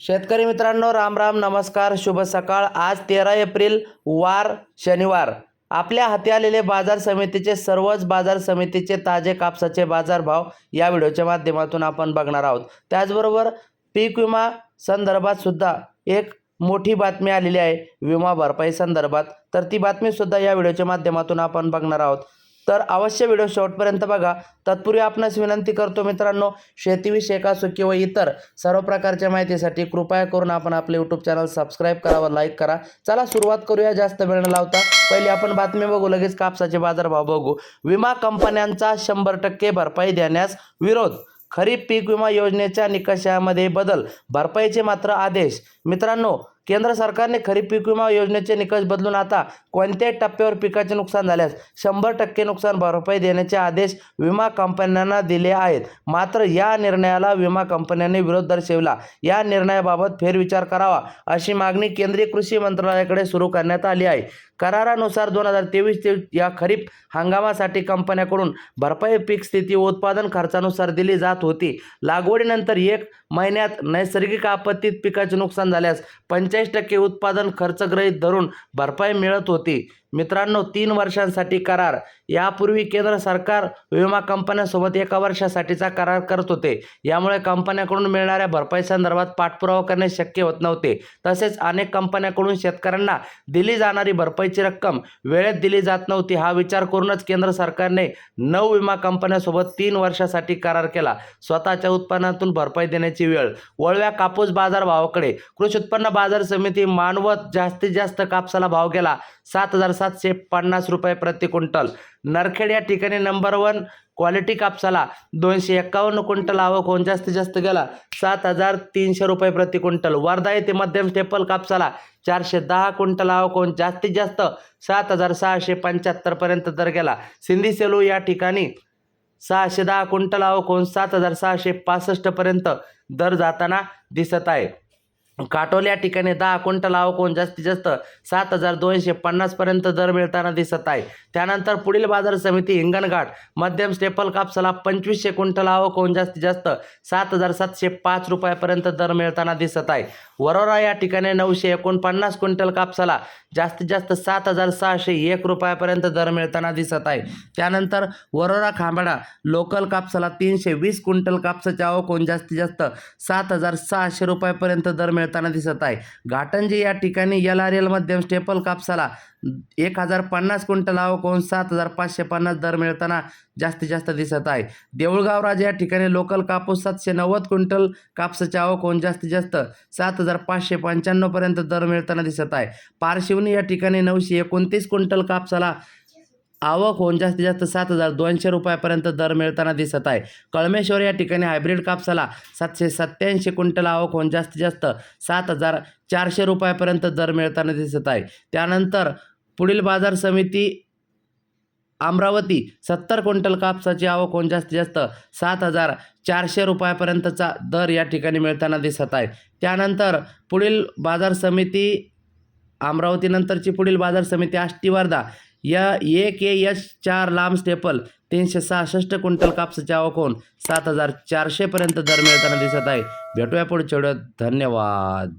शेतकरी मित्रांनो राम राम नमस्कार शुभ सकाळ. आज तेरा एप्रिल वार शनिवार. आपल्या हाती आलेले बाजार समितीचे सर्वच बाजार समितीचे ताजे कापसाचे बाजारभाव या व्हिडिओच्या माध्यमातून आपण बघणार आहोत. त्याचबरोबर पीक विमा संदर्भात सुद्धा एक मोठी बातमी आलेली आहे विमा भरपाई संदर्भात. तर ती बातमीसुद्धा या व्हिडिओच्या माध्यमातून आपण बघणार आहोत. तर अवश्य व्हिडिओ शेवटपर्यंत बघा. तत्पूर्वी आपणास विनंती करतो मित्रांनो शेतीविषयक असो किंवा इतर सर्व प्रकारच्या माहितीसाठी कृपया करून आपण आपले यूट्यूब चॅनल सबस्क्राईब करा व लाईक करा. चला सुरुवात करूया जास्त वेळ न लावता. पहिली आपण बातमी बघू लगेच कापसाचे बाजारभाव बघू. विमा कंपन्यांचा शंभर टक्के भरपाई देण्यास विरोध. खरीप पीक विमा योजनेच्या निकषामध्ये बदल. भरपाईचे मात्र आदेश. मित्रांनो केंद्र सरकारने खरीप पीक विमा योजनेचे निकष बदलून आता कोणत्याही टप्प्यावर पिकाचे नुकसान झाल्यास शंभर टक्के नुकसान भरपाई देण्याचे आदेश विमा कंपन्यांना दिले आहेत. मात्र या निर्णयाला विमा कंपन्यांनी विरोध दर्शविला. या निर्णयाबाबत फेरविचार करावा अशी मागणी केंद्रीय कृषी मंत्रालयाकडे सुरू करण्यात आली आहे. करारानुसार दोन हजार तेवीस ते या खरीप हंगामासाठी कंपन्याकडून भरपाई पीक स्थिती व उत्पादन खर्चानुसार दिली जात होती. लागवडीनंतर एक महिन्यात नैसर्गिक आपत्तीत पिकाचे नुकसान झाल्यास पंचेचाळीस टक्के उत्पादन खर्च गृहीत धरून भरपाई मिळत होती. मित्रांनो तीन वर्षांसाठी करार. यापूर्वी केंद्र सरकार विमा कंपन्यांसोबत एका वर्षासाठीचा करार करत होते. यामुळे कंपन्याकडून मिळणाऱ्या भरपाई संदर्भात पाठपुरावा करणे शक्य होत नव्हते. तसेच अनेक कंपन्याकडून शेतकऱ्यांना दिली जाणारी भरपाईची रक्कम वेळेत दिली जात नव्हती. हा विचार करूनच केंद्र सरकारने नऊ विमा कंपन्यांसोबत तीन वर्षासाठी करार केला. स्वतःच्या उत्पन्नातून भरपाई देण्याची वेळ. वळव्या कापूस बाजार भावाकडे. कृषी उत्पन्न बाजार समिती मानवत जास्तीत जास्त कापसाला भाव गेला सात हजार सातशे पन्नास रुपये प्रति क्विंटल. नरखेड या ठिकाणी नंबर वन क्वालिटी कापसाला दोनशे एक्कावन्न क्विंटल आवक होऊन जास्तीत जास्त गेला. सात हजार तीनशे रुपये प्रति क्विंटल. वर्धा येथे मध्यम स्टेपल कापसाला चारशे दहा क्विंटल आवक होऊन जास्तीत जास्त सात हजार सहाशे पंच्याहत्तरपर्यंत दर गेला. सिंधी सेलू या ठिकाणी सहाशे दहा क्विंटल आवक होऊन सात हजार सहाशे पासष्टपर्यंत दर जाताना दिसत आहे. काटोल या ठिकाणी दहा क्विंटल आवक होऊन जास्तीत जास्त सात हजार दोनशे पन्नासपर्यंत दर मिळताना दिसत आहे. त्यानंतर पुढील बाजार समिती हिंगणघाट मध्यम स्टेपल कापसाला पंचवीसशे क्विंटल आवक होऊन जास्तीत जास्त सात हजार सातशे पाच रुपयापर्यंत दर मिळताना दिसत आहे. वरोरा या ठिकाणी नऊशे एकोणपन्नास क्विंटल कापसाला जास्तीत जास्त सात हजार सहाशे एक रुपयापर्यंत दर मिळताना दिसत आहे. त्यानंतर वरोरा खांबाडा लोकल कापसाला तीनशे वीस क्विंटल कापसाची आवक होऊन जास्तीत जास्त सात हजार सहाशे रुपयापर्यंत दर मिळताना दिसत आहे. घाटंजी या ठिकाणी एल आर एल मध्यम स्टेपल कापसाला एक हजार पन्नास क्विंटल आवक होऊन सात हजार पाचशे पन्नास दर मिळताना जास्तीत जास्त दिसत आहे. देऊळगाव राजा या ठिकाणी लोकल कापूस सातशे नव्वद क्विंटल कापसाच्या आवक होऊन जास्तीत जास्त सात हजार पाचशे पंच्याण्णवपर्यंत दर मिळताना दिसत आहे. पारशिवनी या ठिकाणी नऊशे एकोणतीस क्विंटल कापसाला आवक होऊन जास्तीत जास्त सात हजार दोनशे रुपयापर्यंत दर मिळताना दिसत आहे. कळमेश्वर या ठिकाणी हायब्रिड कापसाला सातशे सत्त्याऐंशी क्विंटल आवक होऊन जास्तीत जास्त सात हजार चारशे रुपयापर्यंत दर मिळताना दिसत आहे. त्यानंतर पुढील बाजार समिती अमरावती सत्तर क्विंटल कापसाची आवक होऊन जास्तीत जास्त सात हजार चारशे रुपयापर्यंतचा दर या ठिकाणी मिळताना दिसत आहे. त्यानंतर पुढील बाजार समिती अमरावतीनंतरची पुढील बाजार समिती आष्टी वर्धा या एक के एस चार लांब स्टेपल तीनशे सहासष्ट क्विंटल कापसाची आवक होऊन सात हजार चारशेपर्यंत दर मिळताना दिसत आहे. भेटूया पुढच्या धन्यवाद.